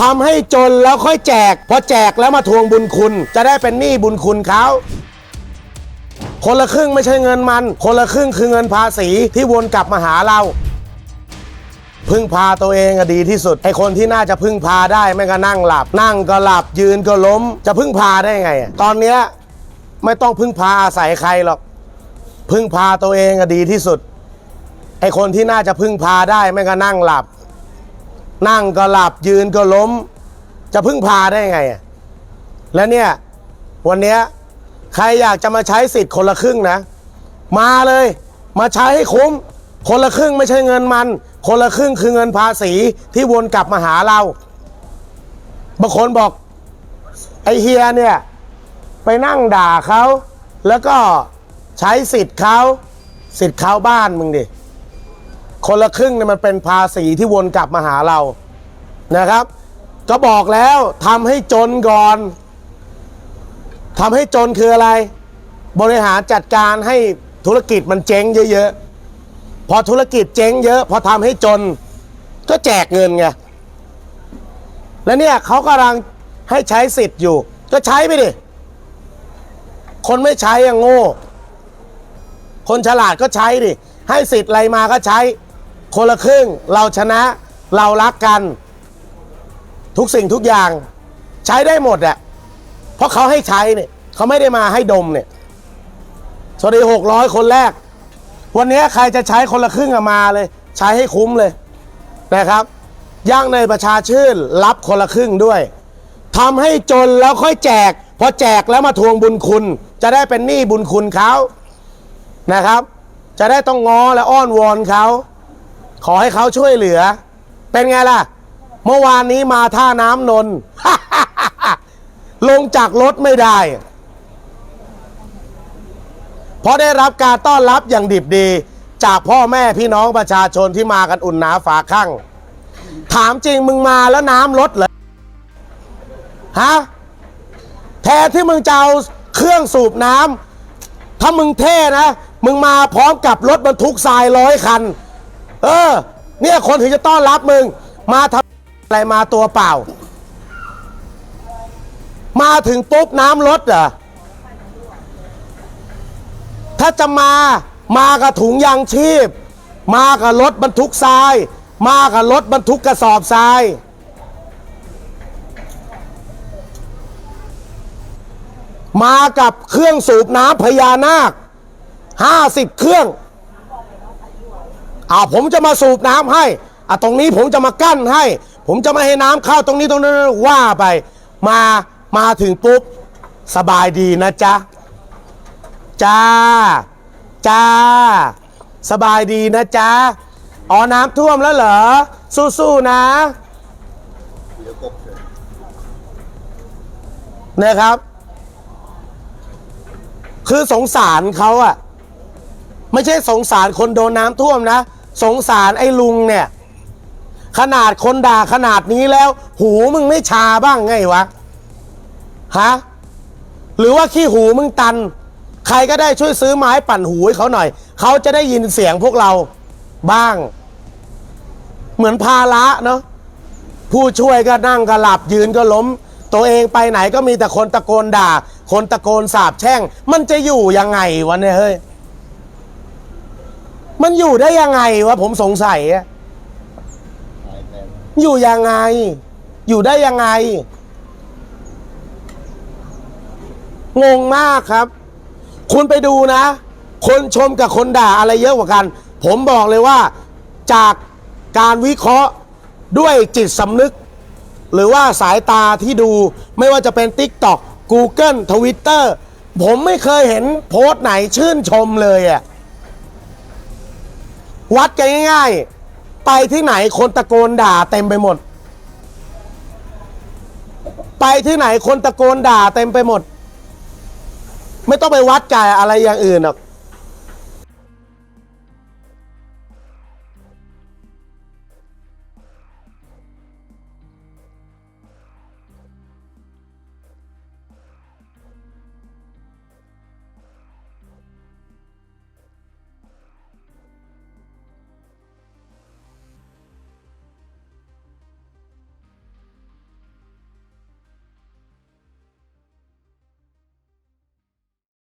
ทำให้จนแล้วค่อยแจก พอแจกแล้วมาทวงบุญคุณ จะได้เป็นหนี้บุญคุณเขา คนละครึ่งไม่ใช่เงินมัน คนละครึ่งคือเงินภาษีที่วนกลับมาหาเรา พึ่งพาตัวเองอะดีที่สุดไอคนที่น่าจะพึ่งพาได้ไม่ก็นั่งหลับ นั่งก็หลับยืนก็ล้ม จะพึ่งพาได้ไงอะตอนเนี้ยไม่ต้องพึ่งพาอาศัยใครหรอก พึ่งพาตัวเองอะดีที่สุดไอคนที่น่าจะพึ่งพาได้ไม่ก็นั่งหลับ นั่งก็หลับยืนก็ล้ม จะพึ่งพาได้ไง และเนี่ย วันนี้ใครอยากจะมาใช้สิทธิ์คนละครึ่งนะ มาเลย มาใช้ให้คุ้ม คนละครึ่งไม่ใช่เงินมัน คนละครึ่งคือเงินภาษีที่วนกลับมาหาเราบางคนบอก ไอเฮียเนี่ย ไปนั่งด่าเขา แล้วก็ใช้สิทธิ์เขาสิทธิ์เขาบ้านมึงดิ คนละครึ่งเนี่ยมันเป็นภาษีที่วนกลับมาหาเรานะครับ ก็บอกแล้วทำให้จนก่อนทำให้จนคืออะไร บริหารจัดการให้ธุรกิจมันเจ๊งเยอะๆ พอธุรกิจเจ๊งเยอะ พอทำให้จนก็แจกเงินไงแล้วเนี่ยเขากำลังให้ใช้สิทธิ์อยู่ ก็ใช้ไปดิ คนไม่ใช้อะโง่ คนฉลาดก็ใช้ดิ ให้สิทธิ์อะไรมาก็ใช้ คนละครึ่งเราชนะเรารักกัน ทุกสิ่งทุกอย่าง ใช้ได้หมดอะเพราะเขาให้ใช้เนี่ยเขาไม่ได้มาให้ดมเนี่ยสวัสดีหกร้อยคนแรก วันนี้ใครจะใช้คนละครึ่งมาเลย ใช้ให้คุ้มเลยนะครับ ย่างในประชาชื่นรับคนละครึ่งด้วยทำให้จนแล้วค่อยแจก พอแจกแล้วมาทวงบุญคุณ จะได้เป็นหนี้บุญคุณเขานะครับ จะได้ต้องง้อและอ้อนวอนเขา ขอให้เขาช่วยเหลือ เป็นไงล่ะ เมื่อวานนี้มาท่าน้ำนนท์ลงจากรถไม่ได้ เพราะได้รับการต้อนรับอย่างดิบดี จากพ่อแม่พี่น้องประชาชนที่มากันอุ่นหนาฝาข้างถามจริงมึงมาแล้วน้ำลดเหรอฮะแทนที่มึงจะเอาเครื่องสูบน้ำถ้ามึงเท่นะ มึงมาพร้อมกับรถบรรทุกทรายร้อยคัน เออ เนี่ยคนถึงจะต้อนรับมึง มาทำอะไรมาตัวเปล่า มาถึงปุ๊บน้ำลดเหรอ ถ้าจะมา มากับถุงยางชีพ มากับรถบรรทุกทราย มากับรถบรรทุกกระสอบทราย มากับเครื่องสูบน้ำพญานาคห้าสิบเครื่อง อ่าผมจะมาสูบน้ำให้อะตรงนี้ผมจะมากั้นให้ ผมจะม่ให้น้ำเข้าตรงนี้ตรงนั้นว่าไป มามาถึงปุ๊บสบายดีนะจ๊ะจ้าจ้า สบายดีนะจ๊ะอ๋อน้ำท่วมแล้วเหรอ สู้ๆนะนะครับ คือสงสารเขาอะไม่ใช่สงสารคนโดนน้ำท่วมนะ สงสารไอ้ลุงเนี่ย ขนาดคนด่าขนาดนี้แล้ว หูมึงไม่ชาบ้างไงวะฮะหรือว่าขี้หูมึงตัน ใครก็ได้ช่วยซื้อไม้ปั่นหูให้เขาหน่อย เขาจะได้ยินเสียงพวกเราบ้าง เหมือนภาระเนาะผู้ช่วยก็นั่งก็หลับยืนก็ล้ม ตัวเองไปไหนก็มีแต่คนตะโกนด่า คนตะโกนสาบแช่ง มันจะอยู่ยังไงวะเนี่ยเฮ้ย มันอยู่ได้ยังไงวะผมสงสัยอะอยู่ยังไง อยู่ได้ยังไง งงมากครับ คุณไปดูนะ คนชมกับคนด่าอะไรเยอะกว่ากัน ผมบอกเลยว่า จากการวิเคราะห์ด้วยจิตสำนึก หรือว่าสายตาที่ดู ไม่ว่าจะเป็น TikTok Google Twitter ผมไม่เคยเห็นโพสต์ไหนชื่นชมเลยอะ วัดกันง่ายๆ ไปที่ไหนคนตะโกนด่าเต็มไปหมด ไปที่ไหนคนตะโกนด่าเต็มไปหมด ไม่ต้องไปวัดกับอะไรอย่างอื่นหรอก